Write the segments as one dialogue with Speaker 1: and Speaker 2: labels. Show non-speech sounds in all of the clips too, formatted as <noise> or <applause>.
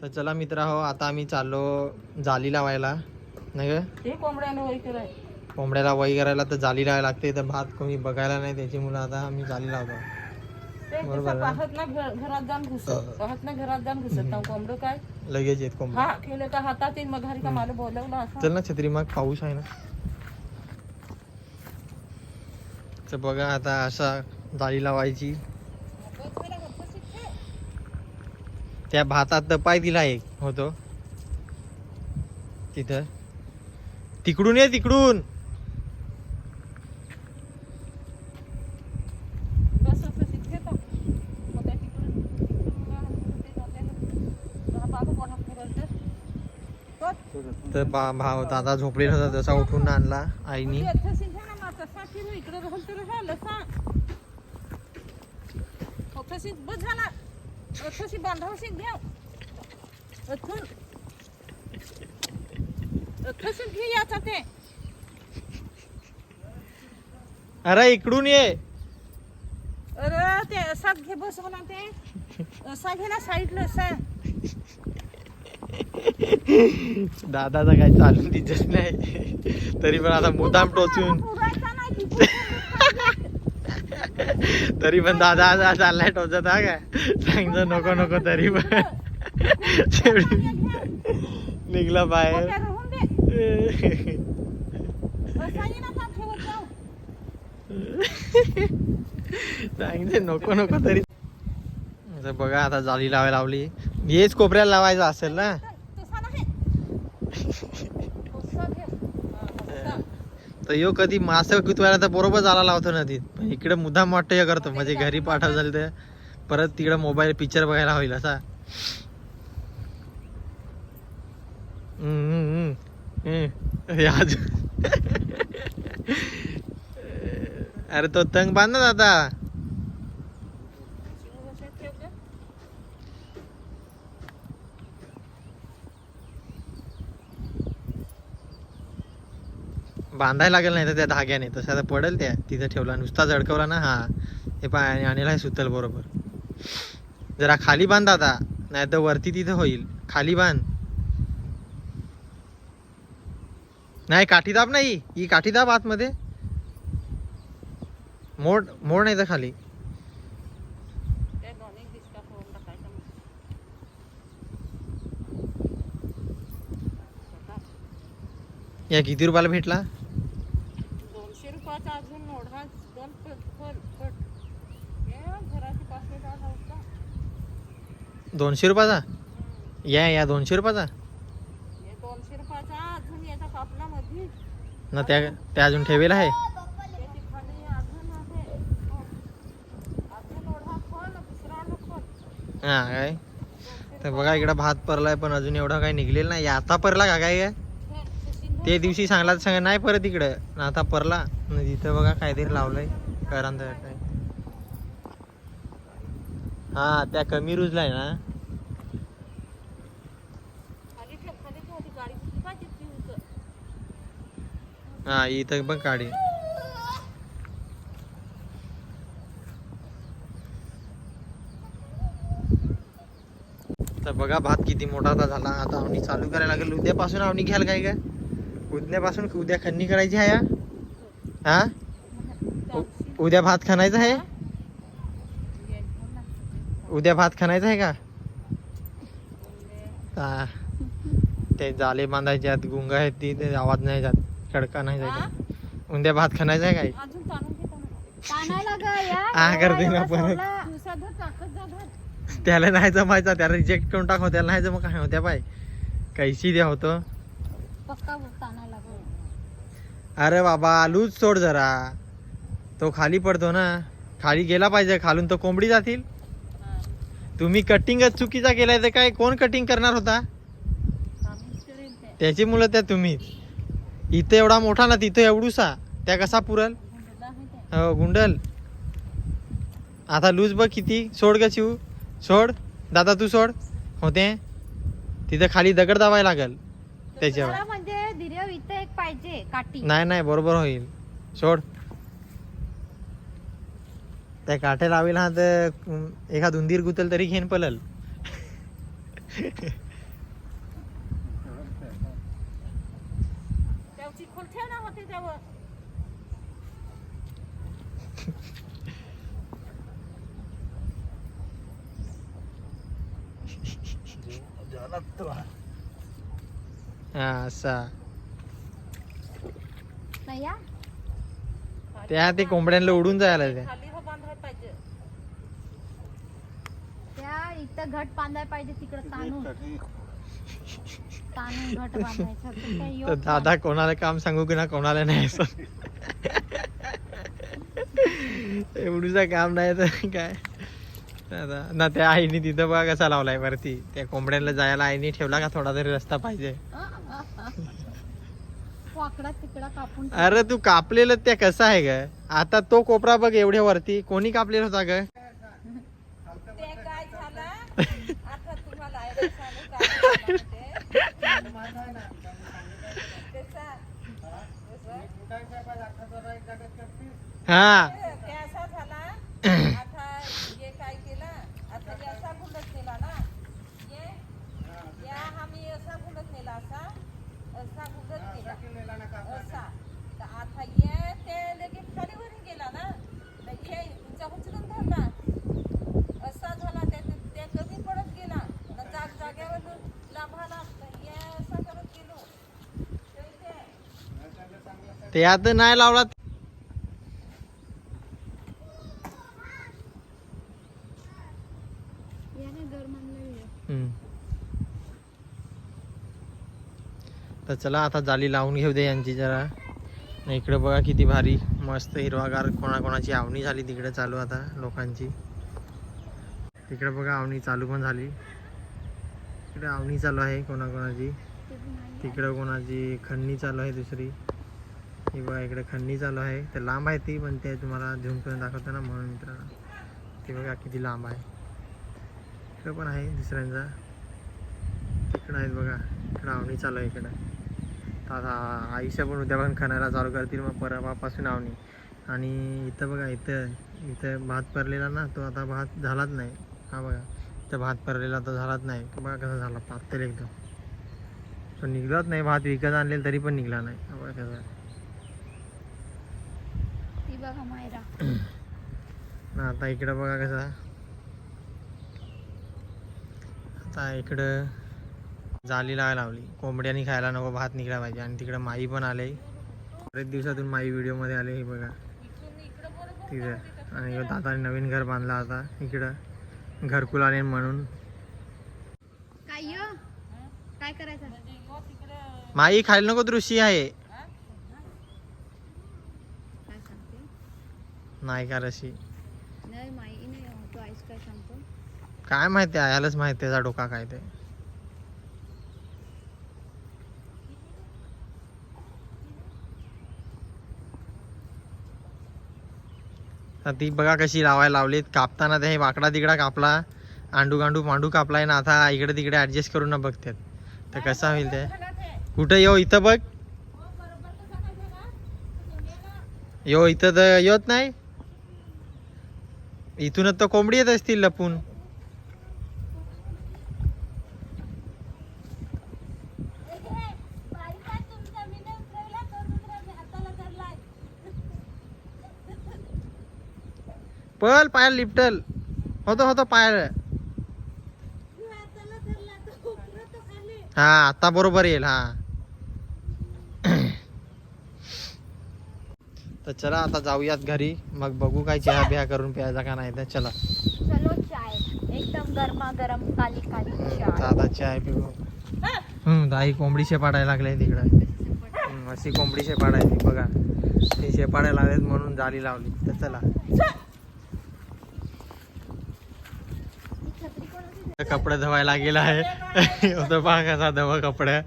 Speaker 1: तर चला मित्र हो आता आम्ही चाललो जाली लावायला. नाही कोंबड्याला वही करायला तर जाली लावायला लागते तर भात कोणी बघायला नाही त्याची मुलं आता आम्ही जाली लावतो. बरोबर
Speaker 2: घरात जाऊन घुसत. पाहत ना घरात जाऊन घुसत. ना कोंबडं काय?
Speaker 1: लगेच येत कोंबड्या
Speaker 2: हा केलं का हातात येईल मग घरी का मला बोलवलं असं.
Speaker 1: चल ना छत्री मग पाऊस आहे ना. तर बघा आता असा जाळी लावायची. त्या भातात तर पाय दिला एक. होतो. तिथं. तिकडून ये तिकडून. तर भाव दादा झोपलेला होता तसा उठून आणला आईनी.
Speaker 2: इकडे याचा ते.
Speaker 1: अरे इकडून ये.
Speaker 2: अरे ते असाच घे बस म्हणा ते. असा घे ना साईडला असा.
Speaker 1: दादाचा काय चालून दिसत नाही. तरी पण आता मुदाम टोचून.
Speaker 2: पुरायचा नाही.
Speaker 1: तरी पण दादा असा चाललाय टोचत हा काय? सांगतो नको नको तरी पण. निघला बाहेर. सांगते नको नको तरी. बघा आता जाळी लावायला लावली. हेच कोपऱ्याला लावायचं असेल ना
Speaker 2: तसा नाही असा घे. हा, असा.
Speaker 1: तर यो कधी मासे कुतवायला तर बरोबर जाला लावतो नदीत पण इकडे मुद्दाम वाटतं हे करतो. म्हणजे घरी पाठव झालं तर परत तिकडे मोबाईल पिक्चर बघायला होईल असा. अरे तो तंग बांध आता दादा
Speaker 2: शिव असे ठेव गं.
Speaker 1: बांधायला लागेल नाही तर त्या धाग्याने. तसं आता पडेल त्या तिथं ठेवला. नुसता झडकवला ना हा. हे पाय आणि सुतल बरोबर. जरा खाली बांध आता. नाही तर वरती तिथं होईल. खाली बांध. नाही काठीदाब नाही ही. काठीदाब आतमध्ये. मोड मोड नाही तर खाली. या किती रुपयाला भेटला
Speaker 2: दोनशे रुपयाचा अजून ओढा दोन प- फल पट हे घराची पाचशे दहा होता
Speaker 1: दोनशे रुपयाचा? या या दोनशे रुपयाचा?
Speaker 2: हे दोनशे रुपयाचा अजून याचा कापला मध्ये
Speaker 1: ना त्या त्या अजून ठेवेल आहे?
Speaker 2: त्याची खाली अजून आहे. हो. अजून ओढा दुसरा
Speaker 1: हा काय? तर बघा इकडं भात परलाय पण अजून एवढा काही निघलेला नाही. आता परला का काय काय ते दिवशी सांगला सांग नाही परत इकडं. न आता परला. तिथं बघा काहीतरी लावलंय. करांत काय हा त्या कमी
Speaker 2: रुजला आहे ना.
Speaker 1: हा इथं पण काढी तर बघा भात किती मोठा आता झाला. आता आवणी चालू करायला लागेल. उद्यापासून आवणी घ्याल काय काय उद्यापासून उद्या खन्नी करायची आहे हा? उद्या भात खाणायचा आहे? उद्या भात खाणायचा आहे का. ते जाले बांधायचे आहेत गुंग आहेत ती ते आवाज नाही जात खडका नाही जात. उद्या भात खाणायचा आहे काय हा करते ना परत. त्याला नाही जमायचा त्याला रिजेक्ट करून टाकव त्याला नाही जमा काय होत्या पाय कैसी द्या होतं. अरे बाबा लूज सोड जरा. तो खाली पडतो ना. खाली गेला पाहिजे खालून तो कोंबडी जातील. तुम्ही कटिंगच चुकीचा केलाय तर काय? कोण कटिंग करणार होता. त्याची मुलं त्या तुम्ही इथं एवढा मोठा ना तिथं एवढूसा. त्या कसा पुरल. हो गुंडल. आता लूज बघ किती. सोड का शिव. सोड. दादा तू सोड. होते. तिथं खाली दगड दाबायला लागल. त्याच्यावर.
Speaker 3: म्हणजे एक पाहिजे
Speaker 1: नाही नाही बरोबर होईल. सोड. त्या काठ्या लावेल हा तर एखाद उंदीर गुतल तरी घेन पलल. त्या ते कोंबड्यांना उडून जायला त्या
Speaker 3: इथं घट बांधायला पाहिजे तिकडं ताणून. ताणून घट बांधायचं. तर <laughs>
Speaker 1: तर
Speaker 3: योग
Speaker 1: दादा कोणाला काम सांगू की ना कोणाला नाही <laughs> असं एवढूचा काम नाही तर काय? आता ना त्या आईने तिथं बघा कसा लावलाय वरती. त्या कोंबड्यांना जायला आईने ठेवला का थोडा तरी रस्ता पाहिजे? <laughs>
Speaker 3: वाकडा तिकडा कापून
Speaker 1: अरे तू कापलेलं त्या कसं आहे ग? आता तो कोपरा बघ एवढ्या वरती. कोणी कापलेला होता ग
Speaker 2: ते काय झालं आता तुम्हाला आयडिया सांगू काय झालं ते. त्याचा-
Speaker 1: हा
Speaker 2: ते असा झाला आता हे काय केलं आता हे असा गुंडच नेला ना ये या आम्ही असा गुंडच नेला असा असा गुंडच नेला असा तर आता ये ते लगेच खालीवरून गेला ना तर ये तुमच्या उचलून धरला असा झाला ते ते- ते कमी पडत गेला न जाग जाग्यावर लाभाला तर ये असा करत गेलो तर इथे
Speaker 1: ते आता नाही लावला. तर चला आता जाली लावून घेऊ दे यांची जरा. इकडे बघा किती भारी मस्त हिरवागार कोणाकोणाची आवणी झाली तिकडे चालू आता लोकांची. तिकडे बघा आवणी चालू पण झाली. इकडे आवणी चालू आहे कोणाकोणाची. तिकडे कोणाची खंडणी चालू आहे दुसरी. ही बघा इकडे खंडणी चालू आहे. तर लांब आहे ती पण ते तुम्हाला झूम करून दाखवतो ना म्हणून मित्रांनो. ते बघा किती लांब आहे. इकडं पण आहे दुसऱ्यांचा तिकडं आहेत बघा इकडं आवणी चालू आहे इकडं. तर आता आयुष्य पण उद्यापासून खाण्याला चालू करतील मग परवापासून आवणी. आणि इथं बघा इथं इथं भात परलेला ना तो आता भात झालाच नाही. हा बघा इथं भात परलेला तो झालाच नाही. बघा कसा झाला पातळ एकदम. तो निघलाच नाही भात विकत आणलेला तरी पण निघला नाही. बघा कसा
Speaker 3: बघा मायरा.
Speaker 1: ना आता इकडं बघा कसा. आता इकडं जाली लावायला लावली. कोंबड्यानी खायला नको भात निघला पाहिजे. आणि तिकडं माई पण आले. बरेच दिवसातून माई व्हिडिओमध्ये आले हे बघा. तिथं. आणि दादाने नवीन घर बांधलं आता. इकडं घरकुल आले म्हणून.
Speaker 3: काय करायचं?
Speaker 1: माई खायला नको दृष्टी आहे
Speaker 3: काय सांगते
Speaker 1: रशी?
Speaker 3: नाही माई नाही तो आईस काय सांगतो?
Speaker 1: काय माहिती आहे यालाच माहिती त्याचा डोका काय ते. ती बघा कशी लावायला लावलीत कापताना ते हे वाकडा तिकडा कापला आंडू गांडू मांडू कापलाय ना आता इकडे तिकडे ऍडजस्ट करून ना बघतात. तर कसा होईल ते? कुठं येऊ इथं बघ. यो इथं तर येत नाही? इथूनच तर कोंबडी येत असतील लपून. पळ पायाला लिपटल. होतो होतो पायाला. हा आता बरोबर येईल हा तर चला आता जाऊयात घरी. मग बघू काय चहा बिहा करून प्यायचा का नाही तर चला.
Speaker 3: चलो चाय. एकदम गरमा गरम काली काली
Speaker 1: हम्म, तर
Speaker 3: चाय.
Speaker 1: आता चाय पिऊ. हम्म दाई कोंबडी शेपाडायला लागले तिकडं. हम्म, अशी कोंबडी शेपाडायची बघा. ती शेपाडायला लागलेत म्हणून जाली लावली. तर चला. कपडे धुवायला गेला आहे. <laughs> होतं पहा कसा धवा कपड्या.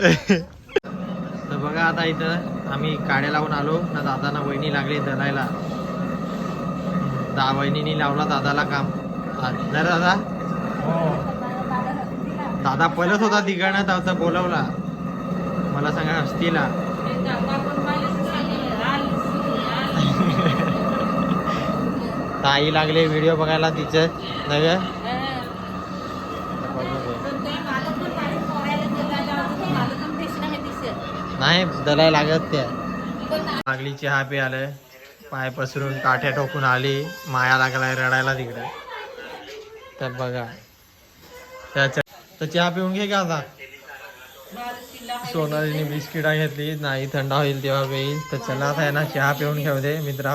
Speaker 1: <laughs> तर बघा आता इथं आम्ही काड्या लावून आलो. ना दादांना वहिनी लागली धरायला दा वहिनीनी लावला दादाला काम. नाही दादा? दादा पहिलंच होता तिकडनं तर बोलावला. बोलवला मला सांगा हस्तीला. <laughs> ताई लागले व्हिडिओ बघायला तिचं. नव्या नाही दलाय लागत त्या लागली चहा पे आलंय. पाय पसरून काठ्या ठोकून आली. माया लागलाय रडायला तिकडे. तर बघा. त्याच्या तर चहा पिऊन घे का आता? सोनालीने बिस्किटा घेतली. नाही थंड होईल तेव्हा पेईल. तर चला आता आहे ना चहा पिऊन घेऊ दे मित्रा